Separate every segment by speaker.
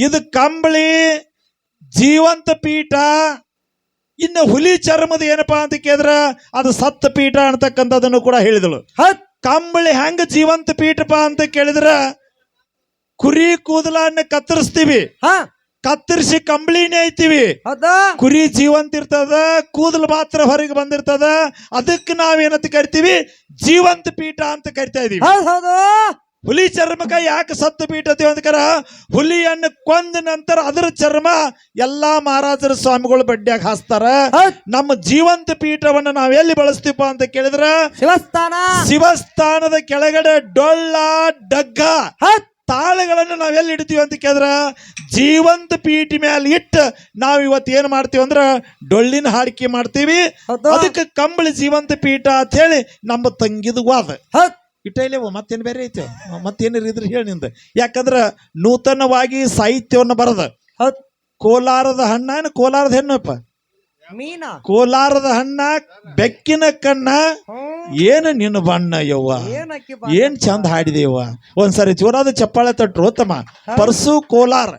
Speaker 1: ಇದು ಕಂಬಳಿ ಜೀವಂತ ಪೀಠ ಇನ್ನು ಹುಲಿ ಚರ್ಮದ ಏನಪ್ಪಾ ಅಂತ ಕೇಳಿದ್ರೆ ಅದು ಸತ್ತ ಪೀಠ ಅಂತಕ್ಕಂಥದ್ದನ್ನು ಕೂಡ ಹೇಳಿದಳು. ಕಂಬಳಿ ಹೆಂಗ ಜೀವಂತ ಪೀಠಪ್ಪ ಅಂತ ಕೇಳಿದ್ರೆ ಕುರಿ ಕೂದಲನ್ನ ಕತ್ತರಿಸ್ತೀವಿ.
Speaker 2: ಹಾ.
Speaker 1: ಕತ್ತರಿಸಿ ಕಂಬಳಿನೇ ಐತಿವಿ. ಕುರಿ ಜೀವಂತ ಇರ್ತದ ಕೂದಲು ಮಾತ್ರ ಹೊರಗೆ ಬಂದಿರ್ತದ ಅದಕ್ಕೆ ನಾವೇನಂತ ಕರಿತೀವಿ? ಜೀವಂತ ಪೀಠ ಅಂತ ಕರಿತಾ ಇದೀವಿ. ಹುಲಿ ಚರ್ಮಕ ಯಾಕೆ ಸತ್ತು ಬೀಟತಿ ಅಂದ್ಕರ ಹುಲಿಯನ್ನು ಕೊಂದ ನಂತರ ಅದರ ಚರ್ಮ ಎಲ್ಲಾ ಮಹಾರಾಜರ ಸ್ವಾಮಿಗಳು ಬಡ್ಡ್ಯಾಗ ಹಾಸ್ತಾರ. ನಮ್ಮ ಜೀವಂತ ಪೀಠವನ್ನು ನಾವ್ ಎಲ್ಲಿ ಬಳಸ್ತೀವ ಅಂತ ಕೇಳಿದ್ರ?
Speaker 2: ಶಿವಸ್ಥಾನ.
Speaker 1: ಶಿವಸ್ಥಾನದ ಕೆಳಗಡೆ ಡೊಳ್ಳ ಡಗ್ಗ
Speaker 2: ತಾಳೆಗಳನ್ನು
Speaker 1: ತಾಳಗಳನ್ನು ನಾವ್ ಎಲ್ಲಿ ಇಡ್ತೀವಿ ಅಂತ ಕೇಳಿದ್ರ? ಜೀವಂತ ಪೀಠಿ ಮೇಲೆ ಇಟ್ಟು ನಾವು ಇವತ್ತು ಏನು ಮಾಡ್ತೀವಿ ಅಂದ್ರೆ ಡೊಳ್ಳಿನ ಹಾಡಿಕೆ ಮಾಡ್ತೀವಿ. ಅದಕ್ಕೆ ಕಂಬಳಿ ಜೀವಂತ ಪೀಠ ಅಂತ ಹೇಳಿ ನಮ್ಮ ತಂಗಿದ ವಾದ. ಇಟ್ಟೈಲೇವು ಮತ್ತೇನು ಬೇರೆ ಐತೆ? ಮತ್ತೇನಾರು ಇದ್ರೆ ಹೇಳಿ ನಿಂದ. ಯಾಕಂದ್ರೆ ನೂತನವಾಗಿ ಸಾಹಿತ್ಯವನ್ನು ಬರದ. ಕೋಲಾರದ ಹಣ್ಣ ಏನು ಕೋಲಾರದ ಹೆಣ್ಣಪ್ಪ
Speaker 2: ಮೀನ.
Speaker 1: ಕೋಲಾರದ ಹಣ್ಣ ಬೆಕ್ಕಿನ ಕಣ್ಣ ಏನು ನಿನ್ನ ಬಣ್ಣ ಯವ್ವ? ಏನ್ ಚಂದ ಹಾಡಿದೆಯವ್ವ? ಒಂದ್ಸರಿ ಜೋರಾದ ಚಪ್ಪಾಳೆ ತಟ್ರು ಉತ್ತಮ. ಪರ್ಸು ಕೋಲಾರ.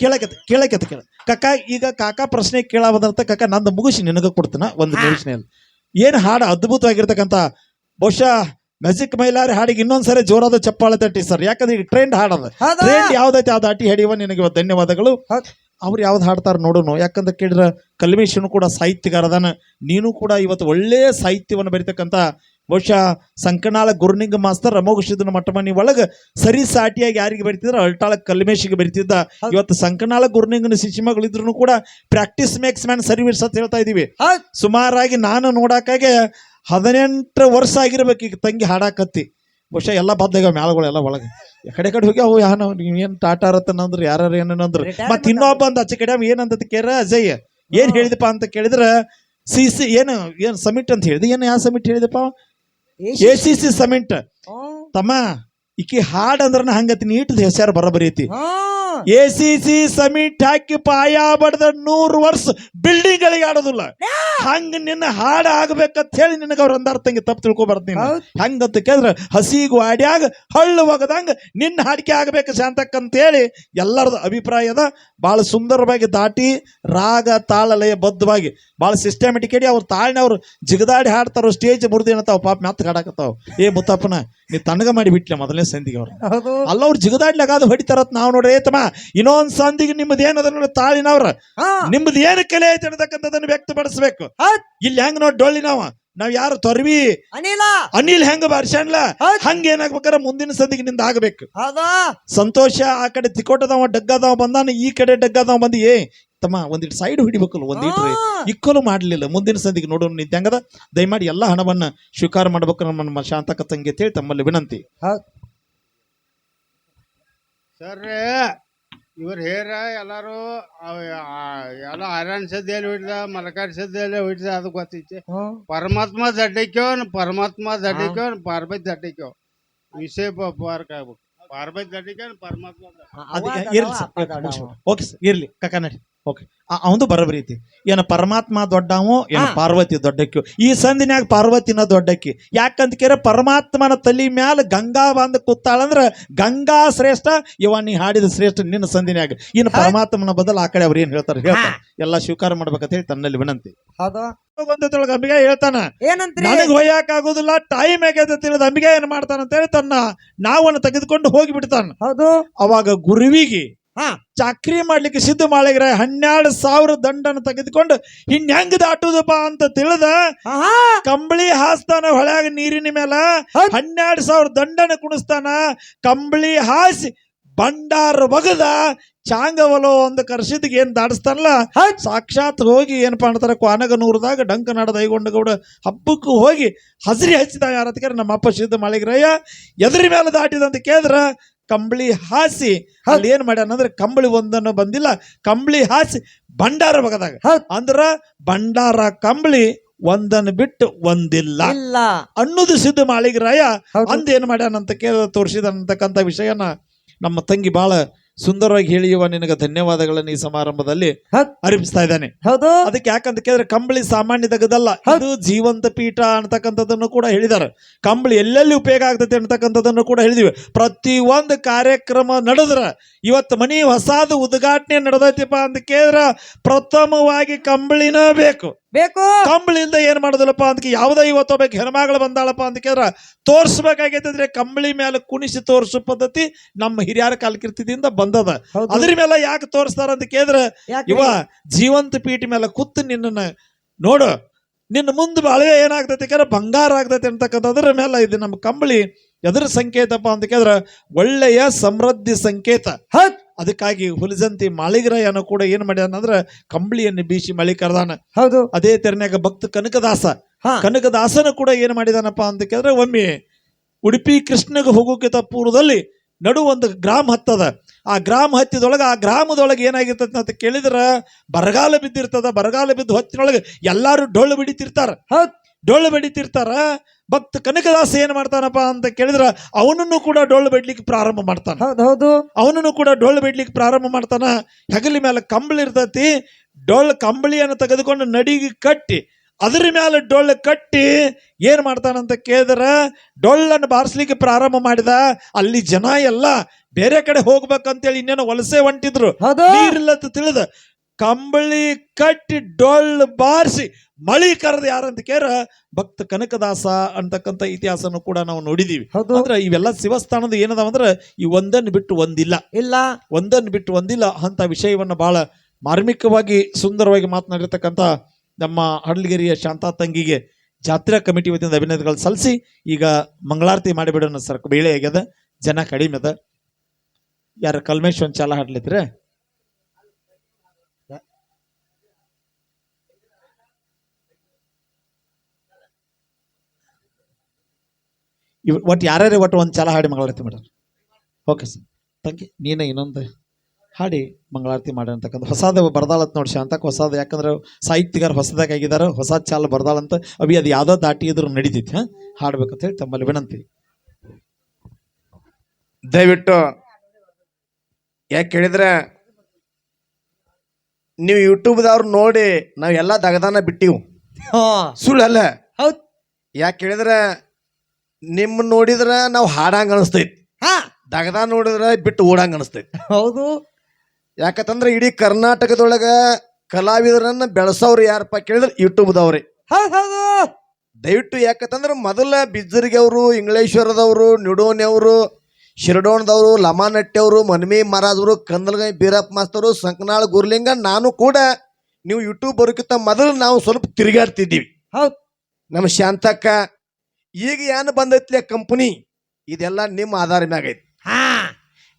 Speaker 2: ಕೇಳಕತ್
Speaker 1: ಕೇಳಕತ್ತ ಕೇಳಕತ್ತ ಕೇಳ. ಕಕ್ಕ ಈಗ ಕಾಕ ಪ್ರಶ್ನೆ ಕೇಳ ಬಂದಂತ ಕಕ್ಕ ನಂದು ಮುಗಿಸಿ ನಿನಗ ಕೊಡ್ತೀನ ಒಂದು ನಿಮಿಷನಲ್ಲಿ ಏನು ಹಾಡು ಅದ್ಭುತವಾಗಿರ್ತಕ್ಕಂಥ ಬಹುಶಃ ಮ್ಯಾಜಿಕ್ ಮೈಲಾರಿ ಹಾಡಿಗೆ ಇನ್ನೊಂದ್ಸರಿ ಜೋರಾದ ಚಪ್ಪಾಳೆ ತಟ್ಟಿ ಸರ್. ಯಾಕಂದ್ರೆ ಈಗ ಟ್ರೆಂಡ್ ಹಾಡದ.
Speaker 2: ಹೌದಾ?
Speaker 1: ಟ್ರೆಂಡ್ ಯಾವ್ದೈತೆ ಯಾವ್ದು ಅಟಿ ಹಿಡಿಯುವ ನಿನಗೆ ಇವತ್ತು ಧನ್ಯವಾದಗಳು. ಅವ್ರು ಯಾವ್ದು ಹಾಡ್ತಾರೆ ನೋಡೋಣ ಯಾಕಂದ್ರೆ ಕೇಳಿದ್ರ ಕಲ್ಮೇಶನು ಕೂಡ ಸಾಹಿತ್ಯಗಾರ ಅದಾನ ನೀನು ಕೂಡ ಇವತ್ತು ಒಳ್ಳೆಯ ಸಾಹಿತ್ಯವನ್ನು ಬರಿತಕ್ಕಂಥ ಬಹುಶಃ ಸಂಕನಾಳ ಗುರುನಿಂಗ ಮಾಸ್ತರ್ ಅಮೋಘ ಸಿದ್ದನ ಮಠಮನಿ ಒಳಗ ಸರಿ ಸಾಟಿಯಾಗಿ ಯಾರಿಗೆ ಬರಿತಿದ್ರ? ಅಲ್ಟಾಳ ಕಲ್ಮೇಶಿಗೆ ಬರಿತಿದ್ದ.
Speaker 2: ಹೌದ್.
Speaker 1: ಇವತ್ತು ಸಂಕನಾಳ ಗುರುನಿಂಗನ ಶಿಶಿಮಗಳಿದ್ರು ಕೂಡ ಪ್ರಾಕ್ಟೀಸ್ ಮೇಕ್ಸ್ ಮ್ಯಾನ್ ಸರ್ವಿಸ್ ಅಂತ ಹೇಳ್ತಾ ಇದೀವಿ.
Speaker 2: ಹೌದ್.
Speaker 1: ಸುಮಾರಾಗಿ ನಾನು ನೋಡಾಕಾಗೆ ಹದಿನೆಂಟು ವರ್ಷ ಆಗಿರ್ಬೇಕು ಈಗ ತಂಗಿ ಹಾಡಾಕತ್ತಿ. ಬಹುಶಃ ಎಲ್ಲ ಬದ್ದಾಗ ಮ್ಯಾಲಗಳೆಲ್ಲ ಒಳಗೆ. ಕಡೆ ಕಡೆ ಹೋಗಿ ಅವು ಯಾನ ಏನು ಟಾಟಾ ರತನ್ ಅಂದ್ರು ಯಾರು ಏನಂದ್ರು ಮತ್ತೆ ಇನ್ನೊಬ್ಬ ಅಂದ ಅಚ್ಚ ಕಡೆ ಏನಂತ ಕೇರ ಅಜಯ್ ಏನು ಹೇಳಿದಪ್ಪ ಅಂತ ಕೇಳಿದ್ರೆ ಸಿ ಸಿ ಏನು ಏನು ಸಮಿಟ್ ಅಂತ ಹೇಳಿದೆ ಏನು ಯಾವ ಸಮಿಟ್ ಹೇಳಿದಪ್ಪ ಎ ಸಿ ಸಿ. ಸಮಿಟ್. ತಮ್ಮ ಈಕಿ ಹಾಡ್ ಅಂದ್ರನ ಹಂಗತಿ ನೀಟ್ ಹೆಸರು ಐತಿ.
Speaker 2: ಹ್ಮ್
Speaker 1: ಎ ಸಿ ಸಿ ಸಮಿಟ್ ಹಾಕಿ ಪಾಯ ಬಡದ ನೂರು ವರ್ಷ ಬಿಲ್ಡಿಂಗ್ ಗಳಿಗೆ ಆಡೋದಿಲ್ಲ ಹಂಗ ನಿನ್ನ ಹಾಡ ಆಗ್ಬೇಕಂತ ಹೇಳಿ ನಿನಗ ಅವ್ರ ಅಂದಾರ ತಂಗಿ ತಪ್ಪು ತಿಳ್ಕೊಬಾರ್ದು ನೀನು. ಹಂಗಂತ ಕೇಳಿದ್ರೆ ಹಸಿಗು ಆಡ್ಯಾಗ ಹಳ್ಳು ಒಗದಂಗ ನಿನ್ನ ಹಾಡಿಕೆ ಆಗ್ಬೇಕು ಶಾಂತಕ್ಕಂತ ಹೇಳಿ ಎಲ್ಲರದ ಅಭಿಪ್ರಾಯದ ಬಹಳ ಸುಂದರವಾಗಿ ದಾಟಿ ರಾಗ ತಾಳಲಯ ಬದ್ಧವಾಗಿ ಬಹಳ ಸಿಸ್ಟಮೆಟಿಕ್ ಹೇಳಿ ಅವ್ರ ತಾಳ್ನ ಅವ್ರು ಜಿಗದಾಡಿ ಹಾಡ್ತಾರೋ ಸ್ಟೇಜ್ ಮುರಿದೇನತಾವ ಪಾಪ ಮೆತ್ತ ಹಾಡಾಕತ್ತಾವ. ಏ ಮುತ್ತಪ್ಪನ ನೀ ತಣ್ಣಗ ಮಾಡಿ ಬಿಟ್ಲ ಮೊದಲನೇ ಸಂದಿಗೆ ಅವ್ರು.
Speaker 2: ಹೌದು.
Speaker 1: ಅಲ್ಲ ಅವ್ರು ಅದು ಹೊಡಿತಾರತ್ ನಾವು ನೋಡ್ರಿ ಏತಮ್ಮ ಇನ್ನೊಂದ್ ಸಂದಿಗೆ ನಿಮ್ಮದು ಏನದ ನೋಡಿ ತಾಳಿನವ್ರ
Speaker 2: ಹಾ.
Speaker 1: ನಿಮ್ದು ಏನು ಕಲೆ ಐತೆ ಅನ್ನತಕ್ಕಂಥದ್ದನ್ನು ವ್ಯಕ್ತಪಡಿಸ್ಬೇಕು.
Speaker 2: ಹೌದ್.
Speaker 1: ಇಲ್ಲಿ ಹೆಂಗ್ ನೋಡಿ ಡೊಳ್ಳಿ ನಾವ? ನಾವ್ ಯಾರು ತೊರ್ವಿ?
Speaker 2: ಅನಿಲ.
Speaker 1: ಅನಿಲ್ ಹೆಂಗ ಬರ್ಸಣ್ಲ
Speaker 2: ಹೌದ್.
Speaker 1: ಹಂಗ ಏನಾಗ್ಬೇಕಾರ ಮುಂದಿನ ಸಂದಿಗೆ ನಿಂದ ಆಗ್ಬೇಕು.
Speaker 2: ಹೌದಾ?
Speaker 1: ಸಂತೋಷ ಆ ಕಡೆ ತಿಕೋಟದವ ಡಗ್ಗದವ ಬಂದಾನ ಈ ಕಡೆ ಡಗ್ಗದವ ಬಂದಿ ಏ ತಮ್ಮ ಒಂದಿಟ್ಟು ಸೈಡ್ ಹಿಡಿಬೇಕಲ್ಲ ಒಂದಿಟ್ರಿ
Speaker 2: ಹಾ.
Speaker 1: ಇಕ್ಕಲು ಮಾಡ್ಲಿಲ್ಲ. ಮುಂದಿನ ಸಂದಿಗೆ ನೋಡೋಣ ನಿಂತ ಹೆಂಗದ ದಯಮಾಡಿ ಎಲ್ಲ ಹಣವನ್ನ ಸ್ವೀಕಾರ ಮಾಡ್ಬೇಕು ನಮ್ಮ ಶಾಂತಕ ತಂಗಿ ಅಂತ ಹೇಳಿ ತಮ್ಮಲ್ಲಿ ವಿನಂತಿ.
Speaker 3: ಸರ್ ಇವ್ರು ಹೇರ ಎಲ್ಲಾರು ಎಲ್ಲ ಹೈರಾಣ್ ಸದ್ಯಲ್ಲಿ ಹೊಡಿದ ಮಲಕಾರಿ ಸದ್ಯಲ್ಲಿ ಹೊಡಿದ ಅದು ಗೊತ್ತೈತಿ. ಪರಮಾತ್ಮ ದಡ್ಡಕ್ಯವನ್ ಪರಮಾತ್ಮ ದಡ್ಡಕ್ಯವನ್ ಪಾರ್ವತಿ ದಡ್ಡಕ್ಕೋ ವಿಷಯ ಪಾರ್ಕ್ ಆಗ್ಬೇಕು. ಪಾರ್ವತಿ ಪರಮಾತ್ಮ.
Speaker 1: ಓಕೆ ಸರ್ ಇರ್ಲಿ. ಕಕ್ಕ ನಡಿ. ಓಕೆ ಅವಂದು ಬರಬರಿ ಐತಿ ಏನ ಪರಮಾತ್ಮ ದೊಡ್ಡವು ಏನ ಪಾರ್ವತಿ ದೊಡ್ಡಕ್ಕಿ ಈ ಸಂದಿನ್ಯಾಗ ಪಾರ್ವತಿನ ದೊಡ್ಡಕ್ಕಿ. ಯಾಕಂತ ಕೇರ ಪರಮಾತ್ಮನ ತಲಿ ಮ್ಯಾಲ ಗಂಗಾ ಬಂದ ಕೂತಾಳಂದ್ರ ಗಂಗಾ ಶ್ರೇಷ್ಠ ಇವ ನೀ ಹಾಡಿದ ಶ್ರೇಷ್ಠ ನಿನ್ನ ಸಂದಿನ್ಯಾಗ. ಇನ್ನು ಪರಮಾತ್ಮನ ಬದಲು ಆ ಕಡೆ ಅವ್ರು ಏನ್ ಹೇಳ್ತಾರೆ? ಹೇಳ್ತಾರೆ. ಎಲ್ಲ ಸ್ವೀಕಾರ ಮಾಡ್ಬೇಕಂತ ಹೇಳಿ ತನ್ನಲ್ಲಿ ವಿನಂತಿ.
Speaker 2: ಹೌದು.
Speaker 1: ಒಂದೊಳಗ ಅಂಬಿಗ ಹೇಳ್ತಾನ ನನಗ್ ಹೊಯ್ಯಾಕ ಆಗೋದಿಲ್ಲ ಟೈಮ್ ಆಗ್ಯದ ತಿಳಿದ ಅಂಬಿಗೆ ಏನ್ ಮಾಡ್ತಾನಂತ ಹೇಳಿ ತನ್ನ ನಾವನ್ನ ತೆಗೆದುಕೊಂಡು ಹೋಗಿ ಬಿಡ್ತಾನ ಅವಾಗ ಗುರುವಿಗೆ ಚಾಕ್ರಿ ಮಾಡ್ಲಿಕ್ಕೆ ಸಿದ್ಧ ಮಾಡಿದ್ರೆ ಹನ್ನೆರಡು ಸಾವಿರ ದಂಡನ ತೆಗೆದುಕೊಂಡು ಇನ್ ಹೆಂಗ್ ದಾಟುದಪ್ಪ ಅಂತ ತಿಳಿದ
Speaker 2: ಆ
Speaker 1: ಕಂಬಳಿ ಹಾಸ್ತಾನ ಹೊಳ್ಯಾಗ ನೀರಿನ ಮೇಲೆ. ಹನ್ನೆರಡು ಸಾವಿರ ದಂಡನ ಕುಣಿಸ್ತಾನ ಕಂಬಳಿ ಹಾಸಿ ಬಂಡಾರ ಬಗದ ಚಾಂಗವಲೋ ಒಂದು ಕರ್ಸಿದ್ಗೆ ಏನ್ ದಾಡಿಸ್ತಾನಲ್ಲ. ಸಾಕ್ಷಾತ್ ಹೋಗಿ ಏನಪ್ಪ ಅಂತಾರ ಕ್ವಾನಗನೂರದಾಗ ಡಂಕ ನಾಡದ ಐಗೊಂಡಗೌಡ ಹಬ್ಬಕ್ಕೂ ಹೋಗಿ ಹಸಿರಿ ಹಚ್ಚಿದ ಯಾರತ್ಕಾರ ನಮ್ಮ ಅಪ್ಪ ಸಿದ್ಧ ಮಾಳಿಗ್ರಯ್ಯ ಎದುರಿ ಮೇಲೆ ದಾಟಿದಂತ ಕೇಳಿದ್ರ ಕಂಬಳಿ ಹಾಸಿ ಅಲ್ಲಿ ಏನ್ ಮಾಡ್ಯಾನಂದ್ರೆ ಕಂಬಳಿ ಒಂದನ್ನು ಬಂದಿಲ್ಲ ಕಂಬಳಿ ಹಾಸಿ ಭಂಡಾರ ಬಗದಾಗ. ಅಂದ್ರ ಭಂಡಾರ ಕಂಬಳಿ ಒಂದನ್ನು ಬಿಟ್ಟು ಒಂದಿಲ್ಲ. ಅನ್ನೋದು ಸಿದ್ಧ ಮಾಳಿಗರಾಯ. ಅಂದ ಏನ್ ಮಾಡ್ಯಾನಂತ ಕೇಳ ತೋರಿಸಿದನಂತಕ್ಕಂಥ ವಿಷಯನ ನಮ್ಮ ತಂಗಿ ಬಾಳ ಸುಂದರವಾಗಿ ಹೇಳಿಯುವ ನಿನಗೆ ಧನ್ಯವಾದಗಳನ್ನು ಈ ಸಮಾರಂಭದಲ್ಲಿ. ಅರ್ಪಿಸ್ತಾ ಇದ್ದಾನೆ.
Speaker 2: ಹೌದು.
Speaker 1: ಅದಕ್ಕೆ ಯಾಕಂತ ಕೇಳಿದ್ರೆ ಕಂಬಳಿ ಸಾಮಾನ್ಯದಗದಲ್ಲ ಅದು ಜೀವಂತ ಪೀಠ ಅಂತಕ್ಕಂಥದ್ದನ್ನು ಕೂಡ ಹೇಳಿದ್ದಾರೆ. ಕಂಬಳಿ ಎಲ್ಲೆಲ್ಲಿ ಉಪಯೋಗ ಆಗ್ತೈತೆ ಅಂತಕ್ಕಂಥದ್ದನ್ನು ಕೂಡ ಹೇಳಿದಿವಿ ಪ್ರತಿ ಒಂದು ಕಾರ್ಯಕ್ರಮ ನಡೆದ್ರ ಇವತ್ತು ಮನಿ ಹೊಸಾದ ಉದ್ಘಾಟನೆ ನಡೆದೈತಿಪ್ಪ ಅಂತ ಕೇಳಿದ್ರೆ ಪ್ರಥಮವಾಗಿ ಕಂಬಳಿನ ಬೇಕು.
Speaker 2: ಬೇಕು.
Speaker 1: ಕಂಬಳಿಯಿಂದ ಏನ್ ಮಾಡೋದಿಲ್ಲಪ್ಪ ಅಂತ ಯಾವುದೇ ಇವತ್ತು ಬೇಕು ಹೆಣ್ಮಗಳು ಬಂದಾಳಪ್ಪ ಅಂತ ಕೇಳ್ರ ತೋರ್ಸ್ಬೇಕಾಗೈತಂದ್ರೆ ಕಂಬಳಿ ಮೇಲೆ ಕುಣಿಸಿ ತೋರಿಸೋ ಪದ್ಧತಿ ನಮ್ಮ ಹಿರಿಯರ ಕಾಲಕಿರ್ತಿದಿಂದ ಬಂದದ. ಅದ್ರ ಮೇಲೆ ಯಾಕೆ ತೋರಿಸ್ತಾರ ಅಂತ ಕೇಳಿದ್ರೆ ಇವ ಜೀವಂತ ಪೀಠ ಮೇಲೆ ಕುತ್ತು ನಿನ್ನನ ನೋಡು ನಿನ್ನ ಮುಂದೆ ಬಾಳೆ ಏನಾಗ್ತೈತಿ ಕೇಳಿದ್ರೆ ಬಂಗಾರ ಆಗ್ತೈತಿ ಅಂತಕ್ಕಂಥದ್ರ ಮೇಲೆ ಇದು ನಮ್ಮ ಕಂಬಳಿ ಎದ್ರ ಸಂಕೇತಪ್ಪ ಅಂತ ಕೇಳಿದ್ರೆ ಒಳ್ಳೆಯ ಸಮೃದ್ಧಿ ಸಂಕೇತ.
Speaker 2: ಹೌದ್.
Speaker 1: ಅದಕ್ಕಾಗಿ ಹುಲಿಸಂತಿ ಮಾಳಿಗರಾಯನ ಕೂಡ ಏನ್ ಮಾಡ್ಯಾನ ಅಂದ್ರೆ ಕಂಬಳಿಯನ್ನು ಬೀಸಿ ಮಳಿ ಕರೆದಾನ.
Speaker 2: ಹೌದು.
Speaker 1: ಅದೇ ತೆರನ್ಯಾಗ ಭಕ್ತ ಕನಕದಾಸ.
Speaker 2: ಹಾ.
Speaker 1: ಕನಕದಾಸನ ಕೂಡ ಏನ್ ಮಾಡಿದಾನಪ್ಪ ಅಂತ ಕೇಳಿದ್ರೆ ಒಮ್ಮೆ ಉಡುಪಿ ಕೃಷ್ಣಗೆ ಹೋಗೋಕ್ಕಿಂತ ಪೂರ್ವದಲ್ಲಿ ನಡು ಒಂದು ಗ್ರಾಮ ಹತ್ತದ. ಆ ಗ್ರಾಮ ಹತ್ತಿದೊಳಗೆ ಆ ಗ್ರಾಮದೊಳಗೆ ಏನಾಗಿರ್ತದೆ ಅಂತ ಕೇಳಿದ್ರೆ ಬರಗಾಲ ಬಿದ್ದಿರ್ತದ. ಬರಗಾಲ ಬಿದ್ದು ಹೊತ್ತಿನೊಳಗೆ ಎಲ್ಲರೂ ಡೊಳ್ಳು ಬಿಡಿತಿರ್ತಾರ.
Speaker 2: ಹೌದ್.
Speaker 1: ಡೊಳ್ಳು ಬಡಿತಿರ್ತಾರ. ಭಕ್ತ ಕನಕದಾಸ ಏನ್ ಮಾಡ್ತಾನಪ್ಪ ಅಂತ ಕೇಳಿದ್ರ ಅವನನ್ನು ಕೂಡ ಡೊಳ್ಳು ಬಿಡ್ಲಿಕ್ಕೆ ಪ್ರಾರಂಭ ಮಾಡ್ತಾನ.
Speaker 2: ಹೌದ್
Speaker 1: ಅವನನ್ನು ಕೂಡ ಡೊಳ್ಳು ಬಿಡ್ಲಿಕ್ಕೆ ಪ್ರಾರಂಭ ಮಾಡ್ತಾನ. ಹೆಗಲಿ ಮೇಲೆ ಕಂಬಳಿ ಇರ್ತತಿ. ಡೊಳ್ಳು ಕಂಬಳಿಯನ್ನು ತೆಗೆದುಕೊಂಡು ನಡಿಗೆ ಕಟ್ಟಿ ಅದ್ರ ಮೇಲೆ ಡೊಳ್ಳು ಕಟ್ಟಿ ಏನ್ ಮಾಡ್ತಾನಂತ ಕೇಳಿದ್ರ ಡೊಳ್ಳನ್ನು ಬಾರಿಸ್ಲಿಕ್ಕೆ ಪ್ರಾರಂಭ ಮಾಡಿದ. ಅಲ್ಲಿ ಜನ ಎಲ್ಲ ಬೇರೆ ಕಡೆ ಹೋಗ್ಬೇಕಂತೇಳಿ ಇನ್ನೇನೋ ವಲಸೆ ಹೊಂಟಿದ್ರು.
Speaker 2: ಹೌದು.
Speaker 1: ನೀರಿಲ್ಲತ್ತ ತಿಳಿದ ಕಂಬಳಿ ಕಟ್ಟಿ ಡೊಳ್ಳು ಬಾರಿಸಿ ಮಳಿ ಕರೆದ ಯಾರಂತ ಕೇರ ಭಕ್ತ ಕನಕದಾಸ ಅಂತಕ್ಕಂಥ ಇತಿಹಾಸನು ಕೂಡ ನಾವು ನೋಡಿದೀವಿ.
Speaker 2: ಹೌದು.
Speaker 1: ಅಂದ್ರೆ ಇವೆಲ್ಲ ಶಿವಸ್ಥಾನದ ಏನದಾವ ಅಂದ್ರೆ ಈ ಒಂದನ್ನು ಬಿಟ್ಟು ಒಂದಿಲ್ಲ.
Speaker 2: ಇಲ್ಲ.
Speaker 1: ಒಂದನ್ನು ಬಿಟ್ಟು ಒಂದಿಲ್ಲ. ಅಂತ ವಿಷಯವನ್ನು ಬಹಳ ಮಾರ್ಮಿಕವಾಗಿ ಸುಂದರವಾಗಿ ಮಾತನಾಡಿರ್ತಕ್ಕಂಥ ನಮ್ಮ ಹಡಲಗಿರಿಯ ಶಾಂತಾ ತಂಗಿಗೆ ಜಾತ್ರಾ ಕಮಿಟಿ ವತಿಯಿಂದ ಅಭಿನಂದನೆಗಳು ಸಲ್ಲಿಸಿ ಈಗ ಮಂಗಳಾರತಿ ಮಾಡಿಬಿಡೋಣ ಸರ್. ಬೇಳೆ ಆಗ್ಯದ ಜನ ಕಡಿಮೆ ಅದ. ಯಾರ ಕಲ್ಮೇಶ್ ಒಂದ್ ಚಾಲ ಹಾಡ್ಲಿತ್ರೆ ಇವ್ ಒಟ್ಟು ಯಾರ್ಯಾರೇ ಒಟ್ಟು ಒಂದು ಚಾಲ ಹಾಡಿ ಮಂಗಳಾರತಿ ಮಾಡ್ಯಾರ? ಓಕೆ ಸರ್ ತಂಗಿ ನೀನೇ ಇನ್ನೊಂದು ಹಾಡಿ ಮಂಗಳಾರತಿ ಮಾಡಿ ಅಂತಕ್ಕಂಥ ಹೊಸದ ಬರ್ದಾಳತ್ ನೋಡಿ ಶಾಂತಕ್ಕೆ ಹೊಸದ ಯಾಕಂದ್ರೆ ಸಾಹಿತ್ಯಗಾರ ಹೊಸದಾಗಿ ಆಗಿದ್ದಾರೆ ಹೊಸ ಚಾಲ ಬರ್ದಾಳಂತ ಅವಿ ಅದು ಯಾವುದೋ ದಾಟಿ ಇದ್ರು ನಡೀತೈತಿ ಹಾಂ? ಹಾಡ್ಬೇಕಂತ ಹೇಳಿ ತಮ್ಮಲ್ಲಿ ವಿನಂತಿ.
Speaker 4: ದಯವಿಟ್ಟು ಯಾಕೆ ಕೇಳಿದ್ರೆ ನೀವು ಯೂಟ್ಯೂಬ್ದವ್ರು ನೋಡಿ ನಾವೆಲ್ಲ ದಗದಾನ ಬಿಟ್ಟಿವು.
Speaker 2: ಹಾ.
Speaker 4: ಸುಳ್ಳಲ್ಲ.
Speaker 2: ಹೌದು.
Speaker 4: ಯಾಕೆ ಕೇಳಿದ್ರೆ ನಿಮ್ಮ ನೋಡಿದ್ರೆ ನಾವು ಹಾಡಂಗ ಅನಿಸ್ತೈತಿ.
Speaker 2: ಹಾ.
Speaker 4: ದಗದ ನೋಡಿದ್ರೆ ಬಿಟ್ಟು ಓಡಂಗ ಅನಿಸ್ತೈತಿ.
Speaker 2: ಹೌದು.
Speaker 4: ಯಾಕಂತಂದ್ರೆ ಇಡೀ ಕರ್ನಾಟಕದೊಳಗ ಕಲಾವಿದರನ್ನ ಬೆಳೆಸೋರು ಯಾರಪ್ಪ ಕೇಳಿದ್ರೆ ಯೂಟ್ಯೂಬ್ದವ್ರಿ.
Speaker 2: ಹೌದ್
Speaker 4: ದಯವಿಟ್ಟು ಯಾಕಂತಂದ್ರೆ ಮೊದಲ ಬಿಜ್ಜರಿಗೆವರು ಅವರು ಇಂಗ್ಲೇಶ್ವರದವರು ನಿಡೋನಿಯವರು ಶಿರಡೋಣದವರು ಲಮಾನಟ್ಟಿಯವರು ಮನ್ಮಿ ಮಹಾರಾಜರು ಕಂದಲಗೈ ಬೀರಪ್ಪ ಮಾಸ್ತರು ಸಂಕನಾಳ್ ಗುರ್ಲಿಂಗ ನಾನು ಕೂಡ ನೀವು ಯೂಟ್ಯೂಬ್ ಬರೋಕ್ಕಿಂತ ಮೊದಲು ನಾವು ಸ್ವಲ್ಪ ತಿರುಗಾಡ್ತಿದ್ದೀವಿ.
Speaker 2: ಹೌದು.
Speaker 4: ನಮ್ಮ ಶಾಂತಕ್ಕ ಈಗ ಏನು ಬಂದೈತ್ಲೆ ಕಂಪನಿ ಇದೆಲ್ಲ ನಿಮ್ಮ ಆಧಾರ ಮ್ಯಾಗ ಐತಿ.
Speaker 2: ಹಾ.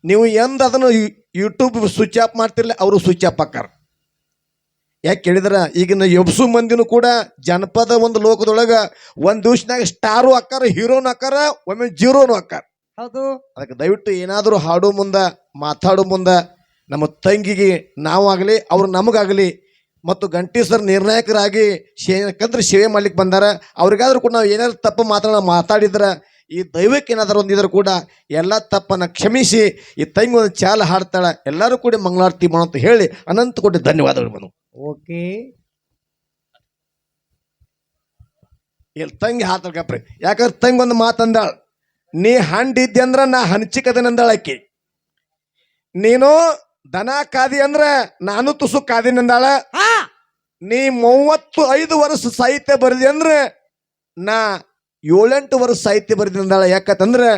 Speaker 4: ನೀವು ಎಂದ ಅದನ್ನು ಯೂಟ್ಯೂಬ್ ಸ್ವಿಚ್ ಆಫ್ ಮಾಡ್ತಿರ್ಲಿ ಅವರು ಸ್ವಿಚ್ ಆಫ್ ಹಾಕಾರ ಯಾಕೆ ಕೇಳಿದ್ರ? ಈಗಿನ ಎಬ್ಸು ಮಂದಿನೂ ಕೂಡ ಜನಪದ ಒಂದು ಲೋಕದೊಳಗೆ ಒಂದು ದಿವ್ಸನಾಗ ಸ್ಟಾರು ಹಾಕಾರ ಹೀರೋನು ಹಾಕಾರ ಒಮ್ಮೆ ಜೀರೋನು ಹಾಕಾರ
Speaker 2: ಹೌದು.
Speaker 4: ಅದಕ್ಕೆ ದಯವಿಟ್ಟು ಏನಾದರೂ ಹಾಡೋ ಮುಂದೆ ಮಾತಾಡೋ ಮುಂದ ನಮ್ಮ ತಂಗಿಗೆ ನಾವಾಗಲಿ ಅವ್ರು ನಮಗಾಗಲಿ ಮತ್ತು ಗಂಟಿ ನಿರ್ಣಾಯಕರಾಗಿ ನಿರ್ಣಾಯಕರಾಗಿ ಶೇಕಂದ್ರೆ ಸೇವೆ ಮಾಡ್ಲಿಕ್ಕೆ ಬಂದಾರ. ಅವ್ರಿಗಾದ್ರೂ ಕೂಡ ನಾವು ಏನಾದ್ರು ತಪ್ಪು ಮಾತಾಡ ಮಾತಾಡಿದ್ರ ಈ ದೈವಕ್ಕೆ ಏನಾದರೂ ಒಂದಿದ್ರು ಕೂಡ ಎಲ್ಲ ತಪ್ಪನ್ನ ಕ್ಷಮಿಸಿ ಈ ತಂಗಿ ಒಂದು ಚಾಲ ಹಾಡ್ತಾಳ. ಎಲ್ಲರೂ ಕೂಡ ಮಂಗಳಾರತಿ ಮಾಡೋ ಅಂತ ಹೇಳಿ ಅನಂತ ಕೋಟಿ ಧನ್ಯವಾದಗಳು ಮನು.
Speaker 2: ಓಕೆ.
Speaker 4: ಇಲ್ಲಿ ತಂಗಿ ಹಾತಾಳ ಕಪ್ರಿ ಯಾಕಂದ್ರೆ ತಂಗಿ ಒಂದು ಮಾತಂದಾಳ. ನೀ ಹಂಡಿದ್ದೆ ಅಂದ್ರ ನಾ ಹಂಚಿಕದನಂದಾಳ ಆಕಿ. ನೀನು ದನ ಕಾದಿ ಅಂದ್ರ ನಾನು ತುಸು ಕಾದಿನಂದಾಳ ನೀ ಮೂವತ್ತು ಐದು ವರ್ಷ ಸಾಹಿತ್ಯ ಬರೆದಿ ಅಂದ್ರೆ ನಾ ಏಳೆಂಟು ವರ್ಷ ಸಾಹಿತ್ಯ ಬರೆದಿನಂದಾಳ ಯಾಕಂತಂದ್ರೆ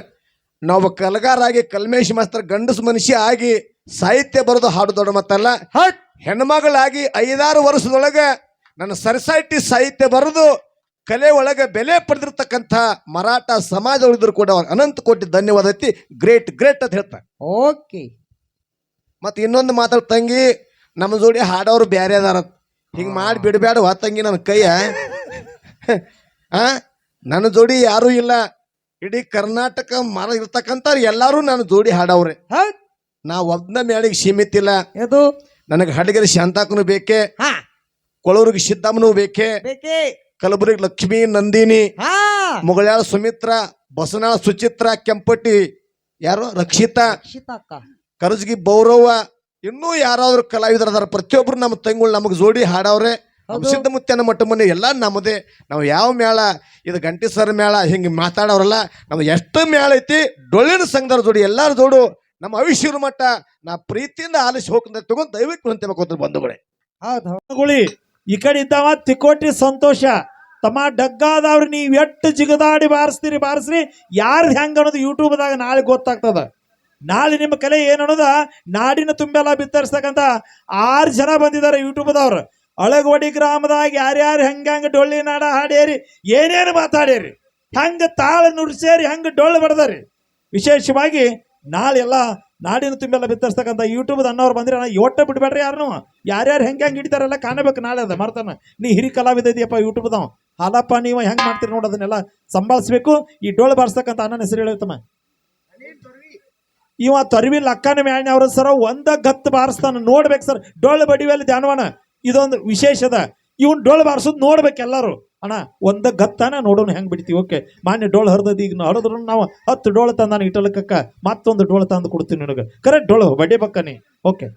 Speaker 4: ನಾವು ಕಲಗಾರಾಗಿ ಕಲ್ಮೇಶ್ ಮಾಸ್ತರ್ ಗಂಡಸು ಮನುಷ್ಯ ಆಗಿ ಸಾಹಿತ್ಯ ಬರೆದು ಹಾಡು ದೊಡ್ಡ ಮತ್ತಲ್ಲ ಹೆಣ್ಮಗಳಾಗಿ ಐದಾರು ವರ್ಷದೊಳಗೆ ನನ್ನ ಸೊಸೈಟಿ ಸಾಹಿತ್ಯ ಬರೆದು ಕಲೆ ಒಳಗೆ ಬೆಲೆ ಪಡೆದಿರ್ತಕ್ಕಂಥ ಮರಾಠ ಸಮಾಜ ಉಳಿದ್ರು ಕೂಡ ಅನಂತ ಕೋಟಿ ಧನ್ಯವಾದ ಐತಿ. ಗ್ರೇಟ್ ಗ್ರೇಟ್ ಅಂತ ಹೇಳ್ತಾರೆ.
Speaker 2: ಓಕೆ.
Speaker 4: ಮತ್ತೆ ಇನ್ನೊಂದು ಮಾತಾಡ್ ತಂಗಿ ನಮ್ಮ ಜೋಡಿ ಹಾಡೋರು ಬ್ಯಾರೆ ಅದಾರ ಹಿಂಗೆ ಮಾಡಿ ಬಿಡಬೇಡ ಹೊತ್ತಂಗಿ ತಂಗಿ ನನ್ನ ಕೈಯ. ಆ? ನನ್ನ ಜೋಡಿ ಯಾರೂ ಇಲ್ಲ. ಇಡೀ ಕರ್ನಾಟಕ ಮರ ಇರ್ತಕ್ಕಂಥವ್ರು ಎಲ್ಲರೂ ನನ್ನ ಜೋಡಿ ಹಾಡವ್ರೆ. ನಾ ಒಬ್ನ ಮೇಳಿಗೆ ಸೀಮಿತ ಇಲ್ಲ.
Speaker 2: ಇದು
Speaker 4: ನನಗೆ ಹಡಗರಿ ಶಾಂತಾಕನು ಬೇಕೆ. ಕೊಳೂರಿಗೆ ಸಿದ್ದಮ್ಮನೂ ಬೇಕೆ. ಕಲಬುರಗಿ ಲಕ್ಷ್ಮೀ ನಂದಿನಿ. ಮುಗಳಾಳ ಸುಮಿತ್ರ ಬಸನಾಳ ಸುಚಿತ್ರ ಕೆಂಪಟ್ಟಿ ಯಾರು ರಕ್ಷಿತಾ. ಕರಜ್ಗಿ ಬೌರವ್ವ ಬೌರವ ಇನ್ನೂ ಯಾರಾದ್ರೂ ಕಲಾವಿದರು ಅದಾರ ಪ್ರತಿಯೊಬ್ರು ನಮ್ಮ ತಂಗುಳು ನಮಗೆ ಜೋಡಿ ಹಾಡವ್ರೆ.
Speaker 2: ಸಿದ್ಧ
Speaker 4: ಮುತ್ಯನ ಮಟ್ಟ ಮನೆ ಎಲ್ಲ ನಮ್ಮದೇ. ನಾವು ಯಾವ ಮೇಳ ಇದು ಗಂಟಿ ಸರ್ ಮೇಳ ಹಿಂಗೆ ಮಾತಾಡೋರಲ್ಲ ನಮ್ದು ಎಷ್ಟು ಮೇಳ ಐತಿ ಡೊಳ್ಳಿನ ಸಂಘದವ್ರ ಜೋಡಿ ಎಲ್ಲರ ಜೋಡು ನಮ್ಮ ಅವಿಶ್ವರ ಮಟ್ಟ ನಾ ಪ್ರೀತಿಯಿಂದ ಆಲಿಸಿ ಹೋಗ್ಕೊಂತ ತಗೊಂಡು ದಯವಿಟ್ಟು ಅಂತ ಬಂಧುಗಳೇ.
Speaker 2: ಹೌದು. ಹೌದು.
Speaker 1: ಗುಳಿ ಈ ಕಡೆ ಇದ್ದಾವ ತಿಕೋಟಿ ಸಂತೋಷ. ತಮ್ಮ ಡಗ್ಗಾದವ್ರು ನೀವು ಎಟ್ಟು ಜಿಗದಾಡಿ ಬಾರಿಸ್ತೀರಿ ಬಾರಿಸ್ರಿ. ಯಾರ್ದು ಹೆಂಗ ಅನ್ನೋದು ಯೂಟ್ಯೂಬ್ದಾಗ ನಾಳೆ ಗೊತ್ತಾಗ್ತದ. ನಾಳೆ ನಿಮ್ಮ ಕಲೆ ಏನು ಅನ್ನೋದ ನಾಡಿನ ತುಂಬೆಲ್ಲ ಬಿತ್ತರಿಸ್ತಕ್ಕಂಥ ಆರು ಜನ ಬಂದಿದ್ದಾರೆ ಯೂಟ್ಯೂಬ್ದವ್ರು. ಅಳಗೋಡಿ ಗ್ರಾಮದಾಗ ಯಾರ್ಯಾರು ಹೆಂಗೆ ಡೊಳ್ಳಿ ನಾಡ ಹಾಡ್ಯಾರಿ ಏನೇನು ಮಾತಾಡ್ಯಾರಿ ಹಂಗೆ ತಾಳ ನುಡಿಸೇರಿ, ಹೆಂಗ ಡೊಳ್ಳು ಬಡ್ದಾರಿ. ವಿಶೇಷವಾಗಿ ನಾಳೆ ಎಲ್ಲ ನಾಡಿನ ತುಂಬೆಲ್ಲ ಬಿತ್ತರಿಸ್ತಕ್ಕಂಥ ಯೂಟ್ಯೂಬ್ ಅನ್ನೋರು ಬಂದ್ರೆ ಒಟ್ಟ ಬಿಡ್ಬೇಡ್ರಿ ಯಾರನ್ನು ಯಾರ್ಯಾರು ಹೆಂಗೆ ಹೆಂಗೆ ಹಿಡಿತಾರೆಲ್ಲ ಕಾಣಬೇಕು ನಾಳೆ ಅದ ಮರ್ತಾನ. ನೀ ಹಿರಿ ಕಲಾವಿದ ಇದೆಯಪ್ಪ ಯೂಟ್ಯೂಬ್ದವ. ಹಾಲಪ್ಪ, ನೀವು ಹೆಂಗೆ ಮಾಡ್ತೀರಿ ನೋಡಿ ಅದನ್ನೆಲ್ಲ ಸಂಭಾಳಿಸ್ಬೇಕು. ಈ ಡೊಳ್ಳು ಬಾರಿಸ್ತಕ್ಕಂಥ ಅಣ್ಣನ ಹೆಸರು ಹೇಳ್ತಮ್ಮ ಇವ ತೊರವಿ ಲಕ್ಕನ ಮ್ಯಾಣ ಅವ್ರ ಸರ ಒಂದ ಗತ್ತು ಬಾರಿಸ್ತಾನ ನೋಡ್ಬೇಕು ಸರ್. ಡೊಳ್ಳು ಬಡಿವೆಲ್ಲ ಧ್ಯಾನವನ? ಇದೊಂದು ವಿಶೇಷದ ಇವನ್ ಡೊಳ್ಳು ಬಾರಿಸೋದು ನೋಡ್ಬೇಕು ಎಲ್ಲರೂ. ಅಣ್ಣ, ಒಂದ ಗತ್ತಾನ ನೋಡೋಣ ಹೆಂಗ್ ಬಿಡ್ತೀವಿ? ಓಕೆ, ಮಾನ್ಯ ಡೋಳು ಹರಿದದ ಈಗ ಹರಿದ್ರು ನಾವು ಹತ್ತು ಡೋಳು ತಂದಾನ ಇಟ್ಟಲಕ್ಕ ಮತ್ತೊಂದು ಡೊಳ್ ತಂದು ಕೊಡ್ತೀನಿ ನಿನಗೆ. ಕರೆಕ್ಟ್ ಡೋಳು ಬಡ್ಡಿ ಬಕ್ಕನಿ ಓಕೆ.